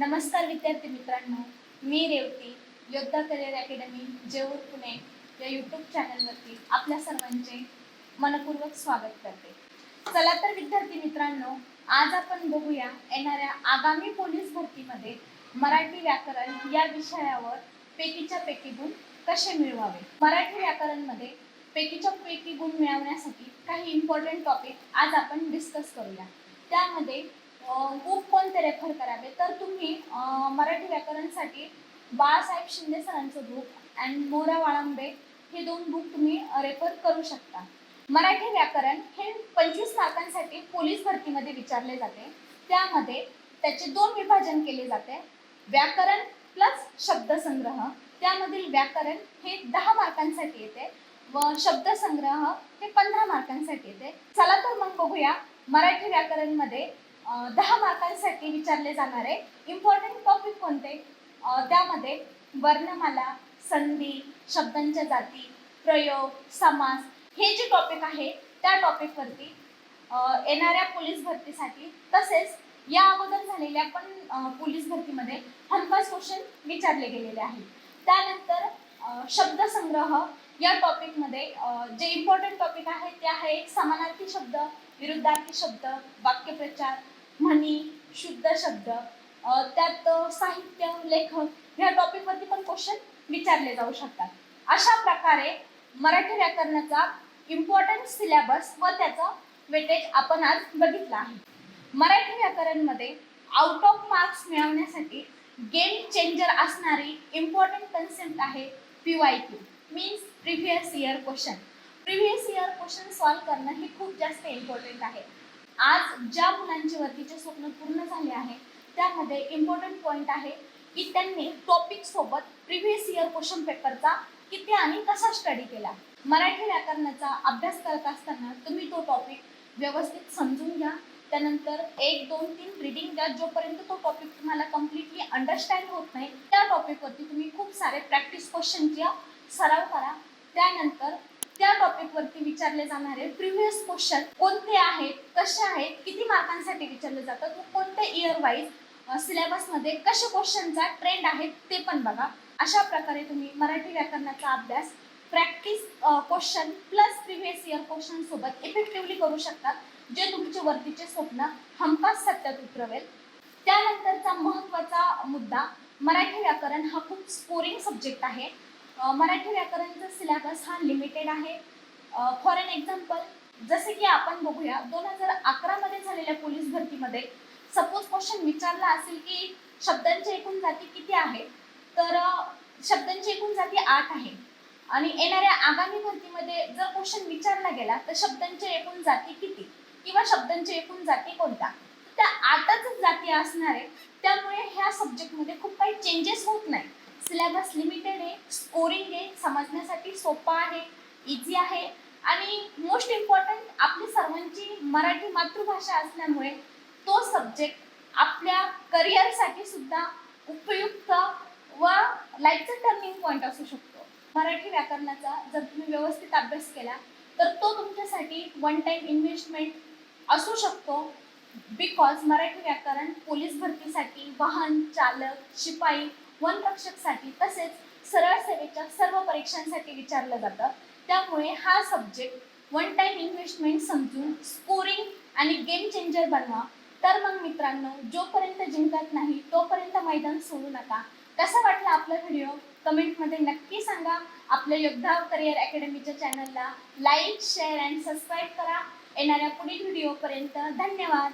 नमस्कार विद्यार्थी मित्रांनो मी रेवती योद्धा करिअर अकॅडमी जेऊर पुणे या यूट्यूब चॅनलवरती आपल्या सर्वांचे मनपूर्वक स्वागत करते. चला तर विद्यार्थी मित्रांनो आज आपण बघूया येणाऱ्या आगामी पोलीस भरतीमध्ये मराठी व्याकरण या विषयावर पेकीच्या पेकी गुण कसे मिळवावे? मराठी व्याकरणमध्ये पैकीच्या पैकी गुण मिळवण्यासाठी काही इम्पॉर्टंट टॉपिक आज आपण डिस्कस करूया. त्यामध्ये बुक कोणते रेफर करावे? तर तुम्ही मराठी व्याकरणसाठी बाळासाहेब शिंदे सरांचं बुक अँड मोरा वाळंबे हे दोन बुक तुम्ही रेफर करू शकता. मराठी व्याकरण हे पंचवीस मार्कांसाठी पोलीस भरतीमध्ये विचारले जाते. त्यामध्ये त्याचे दोन विभाजन केले जाते. व्याकरण प्लस शब्दसंग्रह. त्यामधील व्याकरण हे दहा मार्कांसाठी येते व शब्दसंग्रह हे पंधरा मार्कांसाठी येते. चला तर मग बघूया मराठी व्याकरणमध्ये दहा मार्कांसाठी विचारले जाणारे इम्पॉर्टंट टॉपिक कोणते? त्यामध्ये वर्णमाला संधी शब्दांच्या जाती प्रयोग समास हे जे टॉपिक आहे त्या टॉपिकवरती येणाऱ्या पोलीस भरतीसाठी तसेच या अगोदर झालेल्या पण पोलीस भरतीमध्ये हमखास क्वेश्चन विचारले गेलेले आहेत. त्यानंतर शब्दसंग्रह या टॉपिकमध्ये जे इम्पॉर्टंट टॉपिक आहे ते आहे समानार्थी शब्द विरुद्धार्थी शब्द वाक्यप्रचार म्हणी शुद्ध शब्द त्यात साहित्य लेखक ह्या टॉपिकवरती पण क्वेश्चन विचारले जाऊ शकतात. अशा प्रकारे मराठी व्याकरणाचा इम्पॉर्टंट सिलेबस व त्याचा वेटेज आपण आज बघितला आहे. मराठी व्याकरणमध्ये आउट ऑफ मार्क्स मिळवण्यासाठी गेम चेंजर असणारी इम्पॉर्टंट कन्सेप्ट आहे P Y Q means previous year question previous year question solve करणं हे खूप जास्त इम्पॉर्टंट आहे. आज ज्या मुलांचे वरतीचे स्वप्न पूर्ण झाले आहे त्यामध्ये इम्पॉर्टंट पॉईंट आहे की त्यांनी टॉपिक सोबत प्रिव्हियस इयर क्वेश्चन पेपरचा किती आणि कसा स्टडी केला. मराठी व्याकरणाचा अभ्यास करत असताना तुम्ही तो टॉपिक व्यवस्थित समजून घ्या. त्यानंतर एक दोन तीन रिडिंग द्या. जोपर्यंत तो टॉपिक तुम्हाला कम्प्लिटली अंडरस्टँड होत नाही त्या टॉपिकवरती तुम्ही खूप सारे प्रॅक्टिस क्वेश्चनचा सराव करा. त्यानंतर त्या टॉपिकवरती विचारले जाणारे प्रिव्हियस क्वेश्चन कोणते आहेत? कसे आहेत किती मार्कांसाठी विचारलं जातं व कोणत्या इयर वाईज सिलेबसमध्ये कसे क्वेश्चनचा ट्रेंड आहे ते पण बघा. अशा प्रकारे तुम्ही मराठी व्याकरणाचा अभ्यास practice question plus previous year question सोबत इफेक्टिव्हली करू शकतात जे तुमचे वरतीचे स्वप्न हमखास सत्यात उतरवेल. त्यानंतरचा महत्त्वाचा मुद्दा मराठी व्याकरण हा खूप स्कोरिंग सब्जेक्ट आहे. मराठी व्याकरणचा सिलेबस हा लिमिटेड आहे. फॉर एन एक्झाम्पल जसे की आपण बघूया दोन हजार अकरामध्ये झालेल्या पोलीस भरतीमध्ये सपोज क्वेश्चन विचारला असेल की शब्दांच्या एकूण जाती किती आहे? तर शब्दांची एकूण जाती आठ आहे. आणि येणाऱ्या आगामी भरतीमध्ये जर क्वेश्चन विचारला गेला तर शब्दांच्या एकूण जाती किती? किंवा शब्दांच्या एकूण जाती कोणत्या त्या आठच जाती असणार आहे. त्यामुळे ह्या सब्जेक्टमध्ये खूप काही चेंजेस होत नाही. सिलेबस लिमिटेड आहे स्कोरिंग आहे समजण्यासाठी सोपा आहे इझी आहे. आणि मोस्ट इम्पॉर्टंट आपली सर्वांची मराठी मातृभाषा असल्यामुळे तो सब्जेक्ट आपल्या करिअरसाठी सुद्धा उपयुक्त व लाईफचा टर्निंग पॉईंट असू शकतो. मराठी व्याकरणाचा जर तुम्ही व्यवस्थित अभ्यास केला तर तो तुमच्यासाठी वन टाईम इन्व्हेस्टमेंट असू शकतो. बिकॉज मराठी व्याकरण पोलीस भरतीसाठी वाहन चालक शिपाई वनरक्षकसाठी तसेच सरळ सेवेच्या सर्व परीक्षांसाठी विचारलं जातं. त्यामुळे हा सब्जेक्ट वन टाइम इन्व्हेस्टमेंट समजून स्कोरिंग आणि गेम चेंजर बनवा. तर मग मित्रांनो जोपर्यंत जिंकत नाही तोपर्यंत मैदान सोडू नका. कसा वाटला आपला व्हिडिओ कमेंटमध्ये नक्की सांगा. आपल्या योद्धा करिअर अकॅडमीच्या चॅनलला लाईक शेअर अँड सबस्क्राईब करा. येणाऱ्या पुढील व्हिडिओपर्यंत धन्यवाद.